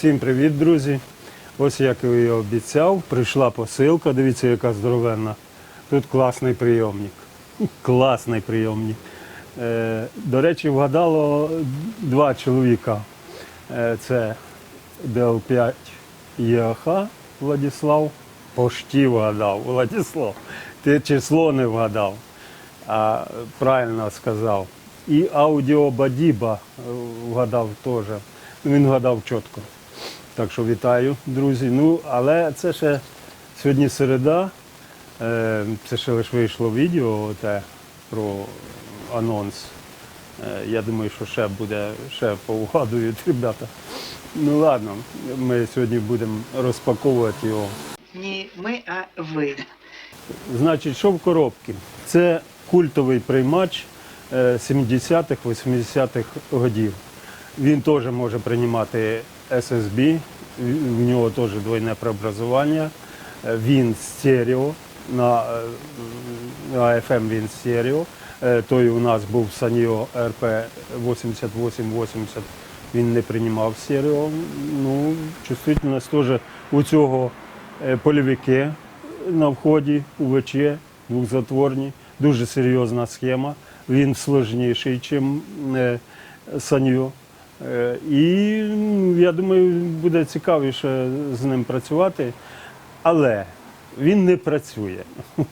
Всім привіт, друзі! Ось як я і обіцяв, прийшла посилка. Дивіться, яка здоровенна. Тут класний прийомник. Класний прийомник. Е, до речі, вгадало два чоловіка. Е, це ДЛ5 ЄАХ Владислав. Пошті вгадав Владислав. Ти число не вгадав, а правильно сказав. І аудіо Бадіба вгадав теж. Він вгадав чітко. Так що вітаю, друзі. Ну, але це ще сьогодні середа. Е, Це ще лише вийшло відео те, про анонс. Е, Я думаю, що ще буде, ще повгадують ребята. Ну ладно, ми сьогодні будемо розпаковувати його. Не ми, а ви. Значить, що в коробці? Це культовий приймач е, 70-х, 80-х годів. Він теж може приймати SSB, в- нього теж двойне преобразування. Е, Він стерео, на, е, на FM він стерео. Е, Той у нас був Sanyo RP 8880, він не приймав стерео. Ну, чувствительність теж у цього е, польовики на вході УВЧ, двохзатворні, дуже серйозна схема. Він сложніший, ніж Саню. Е, І я думаю, буде цікавіше з ним працювати, але він не працює.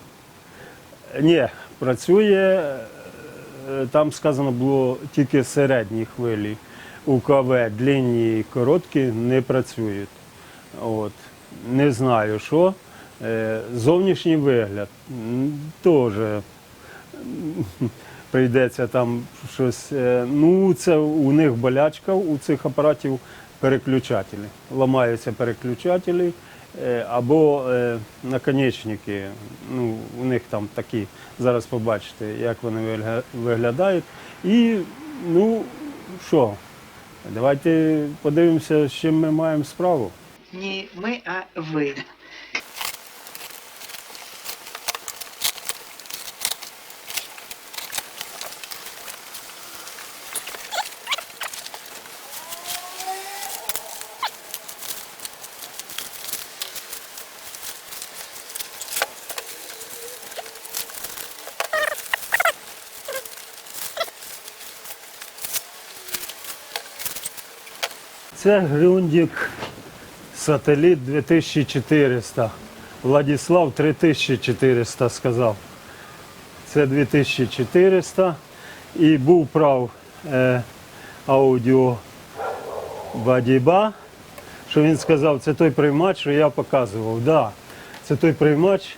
Ні, працює, е, там сказано було тільки середні хвилі. УКВ длинні і короткі не працюють. От. Не знаю що. Е, Зовнішній вигляд теж прийдеться там щось. е, Ну, це у них болячка у цих апаратів переключателі. Ламаються переключателі е, або е, наконечники. Ну, у них там такі, зараз побачите, як вони вигля- виглядають. І ну що, давайте подивимося, з чим ми маємо справу. Не ми, а ви. Це Грюндік сателіт 2400. Владислав 3400 сказав. Це 2400. І був прав е, аудіо Бадіба, що він сказав, це той приймач, що я показував. Да, це той приймач,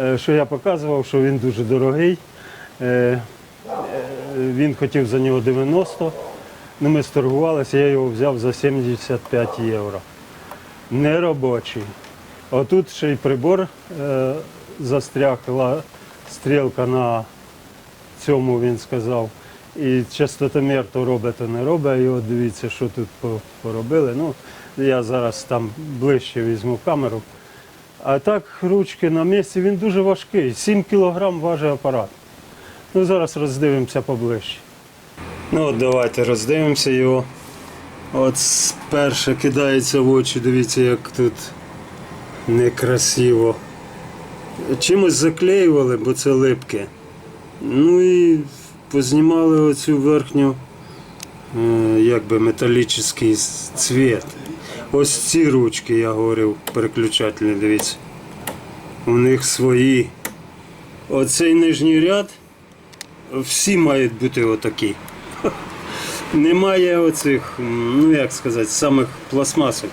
е, що я показував, що він дуже дорогий. Е, е, він хотів за нього 90. Ну, ми сторгувалися, я його взяв за 75 євро. Неробочий. Отут ще й прибор е, застрягла стрілка на цьому, він сказав. І частотомір то робить, то не робить. І от дивіться, що тут поробили. Ну, я зараз там ближче візьму камеру. А так, ручки на місці, він дуже важкий. 7 кілограм важить апарат. Ну, зараз роздивимося поближче. Ну от давайте роздивимося його. От перше кидається в очі, дивіться, як тут некрасиво. Чимось заклеювали, бо це липке. Ну і познімали оцю верхню е, якби металічний с- цвіт. Ось ці ручки, я говорив, переключательні, дивіться. У них свої. Оцей нижній ряд всі мають бути отакі. Немає оцих, ну як сказати, самих пластмасок.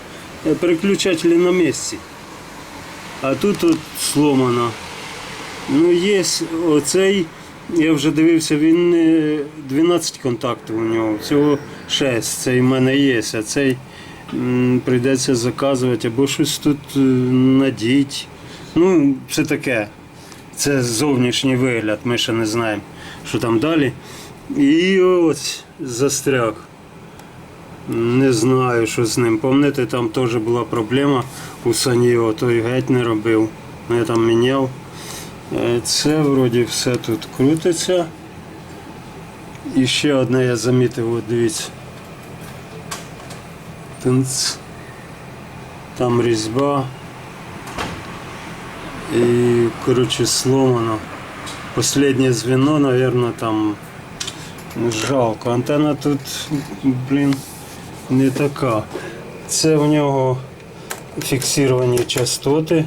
Е, Переключателі на місці. А тут от сломано. Ну, є оцей, я вже дивився, він е, 12 контактів у нього, всього 6. Цей в мене є, а цей прийдеться заказувати або щось тут е, надіть. Ну, це таке. Це зовнішній вигляд, ми ще не знаємо, що там далі. І ось застряг. Не знаю, що з ним. Пам'ятаєте, там теж була проблема у Саніо, той геть не робив. Я там міняв. Е, Це вроді все тут крутиться. І ще одне я замітив, от дивіться. Там різьба. І, коротше, сломано. Последнє звено, наверное, там жалко. Антенна тут, блін, не така. Це в нього фіксовані частоти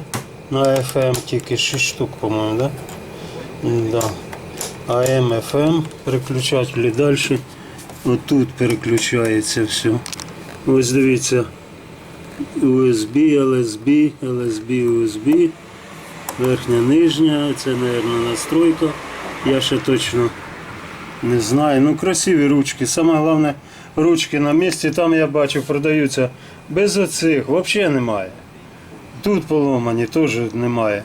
на FM, тільки 6 штук, по-моєму, да? Да. AM, FM, переключателі далі. Отут переключається все. Ось дивіться. USB, LSB, LSB, USB. Верхня, нижня, це, мабуть, настройка. Я ще точно не знаю. Ну, красиві ручки. Саме головне, ручки на місці. Там я бачив, продаються без оцих, взагалі немає. Тут поломані теж немає.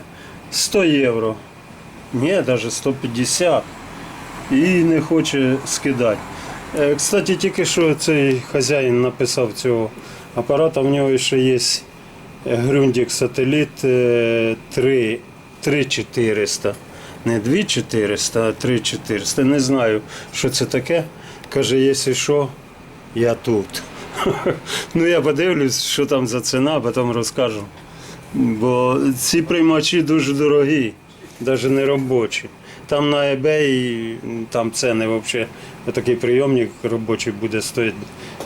100 євро. Ні, навіть 150. І не хоче скидати. Е, Кстати, тільки що цей хазяїн написав цього апарата, в нього ще є сателіт е, 3, 3400. Не 2400, а 3400. Не знаю, що це таке. Каже, якщо що, я тут. ну я подивлюсь, що там за ціна, а потім розкажу. Бо ці приймачі дуже дорогі, навіть не робочі. Там на eBay там ціни взагалі. Такий прийомник робочий буде стоїти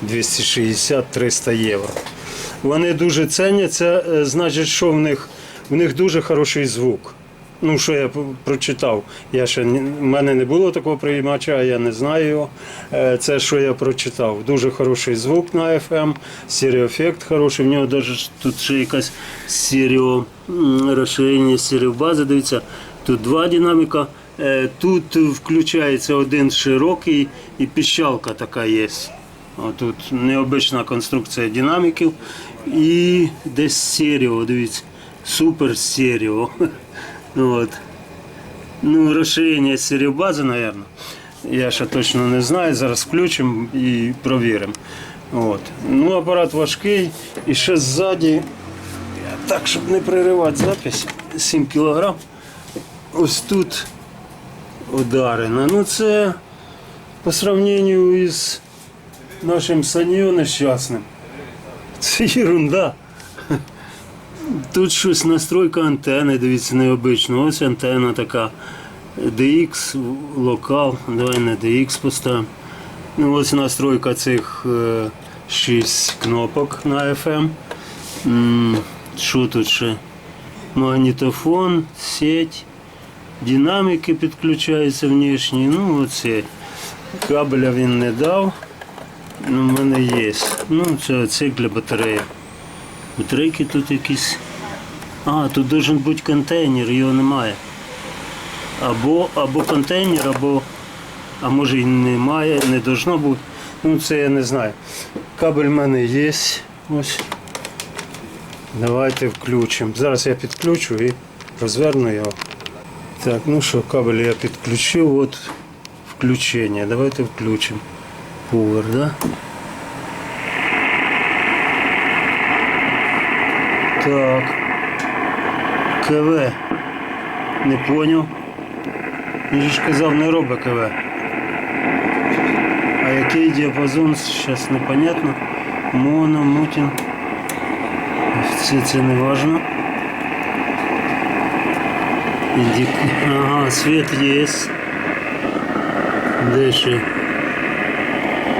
260-300 євро. Вони дуже ціняться, е, значить, що в них? В них дуже хороший звук. Ну, що я прочитав. Я ще в мене не було такого приймача, я не знаю його. Е, Це що я прочитав. Дуже хороший звук на FM, стереоефект хороший. В нього навіть тут ще якась стерео розширення стереобази. Дивіться, тут два динаміка. Е, Тут включається один широкий і піщалка така є. Тут необична конструкція динаміків і десь стерео, дивіться, супер стерео. От. Ну, розширення стереобази, мабуть. Я ще точно не знаю. Зараз включимо і провіримо. От. Ну, апарат важкий. І ще ззаді, так, щоб не переривати запись, 7 кг. Ось тут ударено. Ну це по сравненню із нашим саньо нещасним. Це ерунда. Тут щось настройка антени, дивіться, необично. Ось антенна така. DX, локал, давай на DX поставимо. Ну, ось настройка цих 6 кнопок на FM. Що тут ще? Магнітофон, сеть, динаміки підключаються внішні. Ну, оце. Кабеля він не дав. Ну, в мене є. Ну, це оце для батареї. Батарейки тут якісь. А, тут должен бути контейнер, його немає. Або, або контейнер, або. А може і немає, не должно бути. Ну це я не знаю. Кабель в мене є. Ось. Давайте включимо. Зараз я підключу і розверну його. Так, ну що, кабель я підключив. От включення. Давайте включимо. Power, да? Так. КВ. Не поняв. Він ж казав, не робить КВ. А який діапазон, зараз непонятно. Моно, мутін. Це, це не важно. Ага, світ є. Де ще?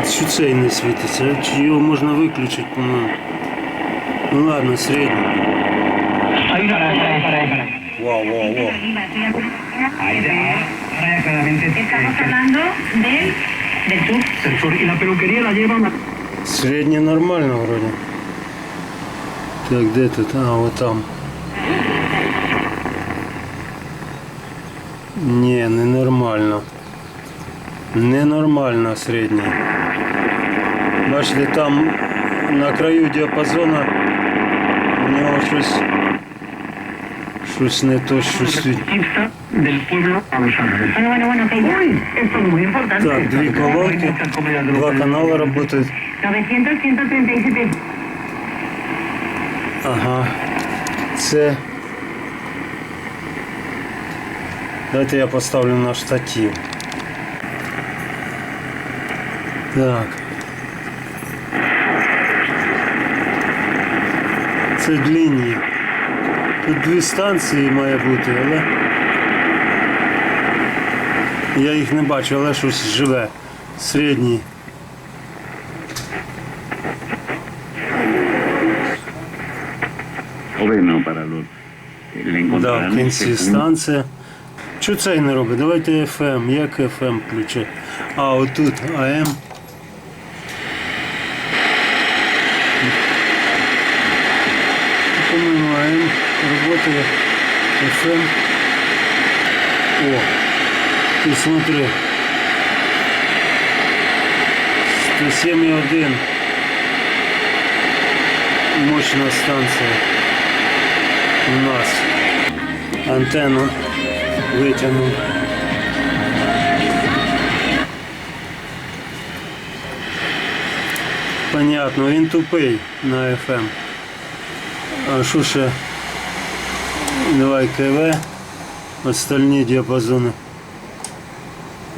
Що цей не світиться? Його можна виключити, по-моєму? Ну ладно, середньо. Hay una para, para, para. Вау, вау, вау. Ahí de ahora claramente Estamos hablando del, del sur. el sur. Y la peluquería la lleva una... Середнє нормально вроде. Так, де тут? А, вот там. Ні, ненормально. Ненормально середнє. Бачите, там на краю діапазона у нього щось. Щось не то, щось. Так, дві колонки, два канали працюють. Ага. Це. Давайте я поставлю на штатив. Так. Це Це. Тут дві станції має бути, але я їх не бачу, але щось живе. Середній. Да, в кінці станція. Що цей не робить? Давайте FM. Як FM включити? А, отут AM. По-моєму, AM. FM. О, ти смотри. 107,1. Мощна станція у нас. Антенну витягнув. Понятно, він тупий на FM. А що? Давай КВ. Остальні діапазони.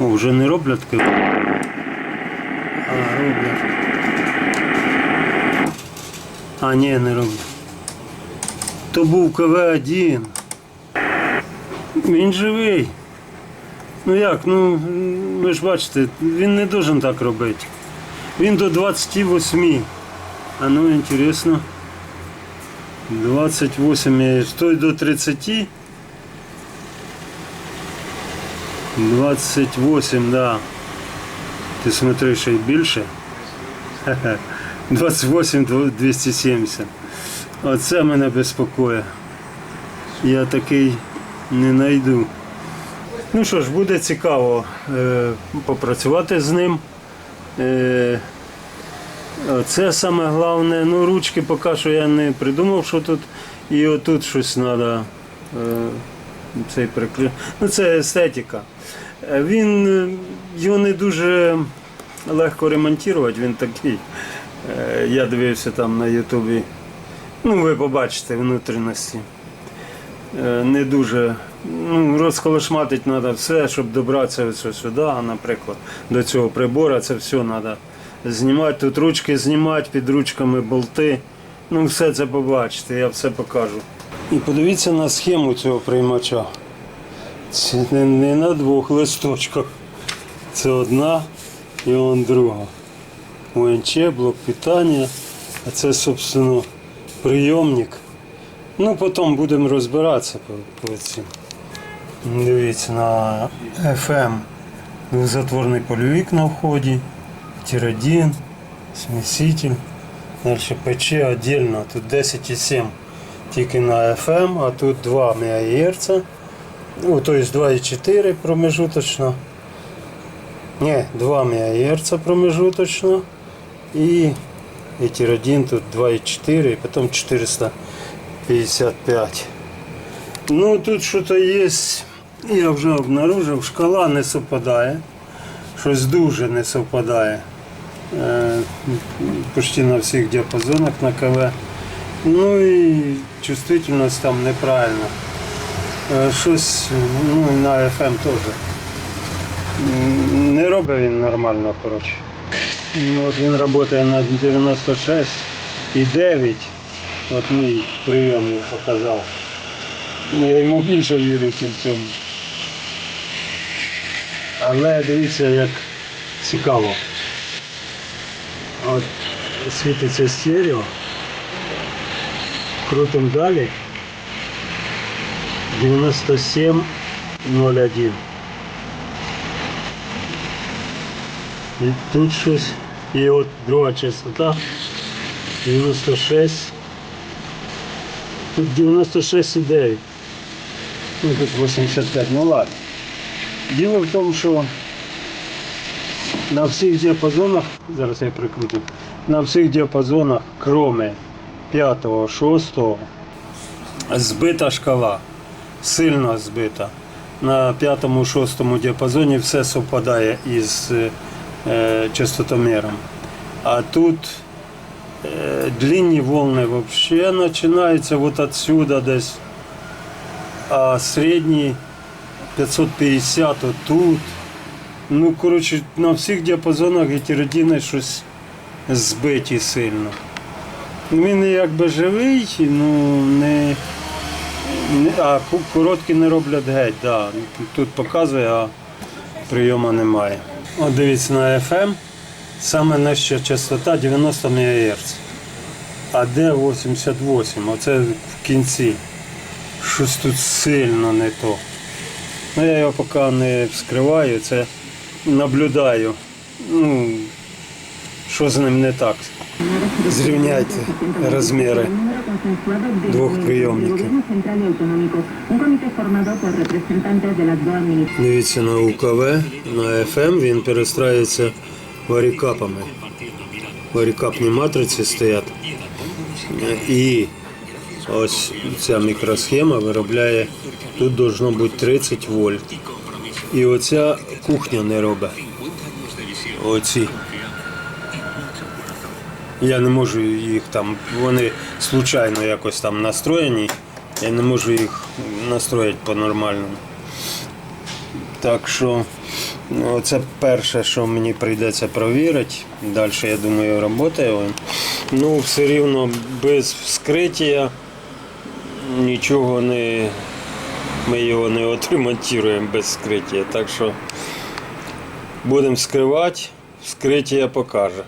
О, вже не роблять КВ. А, роблять. А, ні, не роблять. То був КВ-1. Він живий. Ну як, ну ви ж бачите, він не должен так робити. Він до 28. А ну інтересно. 28 є. Той до 30. 28, да. Ти смотри, ще й більше. Хе-хе. 28 270. Оце мене безпокоїть. Я такий не знайду. Ну що ж, буде цікаво е, попрацювати з ним. Е, це саме головне. Ну, ручки поки що я не придумав, що тут. І отут щось треба. Цей прикрив. Ну, це естетика. Е, Він його не дуже легко ремонтувати, він такий. Е, я дивився там на Ютубі. Ну, ви побачите внутрішності. Е, не дуже. Ну, розколошматити треба все, щоб добратися сюди, наприклад, до цього прибору, це все треба знімати. Тут ручки знімати, під ручками болти. Ну, все це побачите, я все покажу. І подивіться на схему цього приймача. Це не, не на двох листочках. Це одна і он друга. УНЧ, блок питання, а це, собственно, прийомник. Ну, потім будемо розбиратися по, по цим. Дивіться на FM. Двузатворний польовик на вході, тиродин, смеситель. Далі ПЧ отдельно. Тут 10,7 тільки на FM, а тут 2 МГц. Ну, тобто 2,4 промежуточно. Ні, 2 МГц промежуточно. І тиродин тут 2,4 і потім 455. Ну тут щось є, я вже обнаружив, шкала не совпадає. Щось дуже не совпадає. Е, почти на всіх діапазонах на КВ. Ну і чувствительність там неправильна. Щось ну, і на FM теж. Не робить він нормально, коротше. Ну, от він працює на 96 і 9. От мій прийом його показав. Ну, Я йому більше вірю, ніж цьому. Але дивіться, як цікаво. От світиться стерео. Крутим далі. 97.01. І тут щось. І от друга частота. 96. Тут 96,9. Ну тут 85, ну ладно. Діло в тому, що на всіх діапазонах, зараз я прикрутив, на всіх діапазонах, кроме 5, 6, збита шкала. Сильно збита. На 5-6 діапазоні все совпадає із е, частотомером. А тут е, длинні волни вообще починаються вот отсюда десь. А середні 550 тут. Ну, коротше, на всіх діапазонах гетеродіни щось збиті сильно. Він якби живий, ну не. не а короткі не роблять геть, да. Тут показує, а прийому немає. От дивіться на FM, саме нижча частота 90 МГц. А де 88? Оце в кінці. Щось тут сильно не то. Ну, я його поки не вскриваю, це наблюдаю. Ну, що з ним не так. Зрівняйте розміри двох прийомників. Дивіться на УКВ, на FM він перестраюється варікапами. Варікапні матриці стоять. І ось ця мікросхема виробляє, тут должно бути 30 вольт. І оця кухня не робить. Оці. Я не можу їх там, вони случайно якось там настроєні. Я не можу їх настроїти по-нормальному. Так що ну, це перше, що мені прийдеться провірити. Далі, я думаю, він. Ну, все рівно без вскриття нічого не. Ми його не отремонтуємо без вскриття. Так що будемо вскривати, вскриття покаже.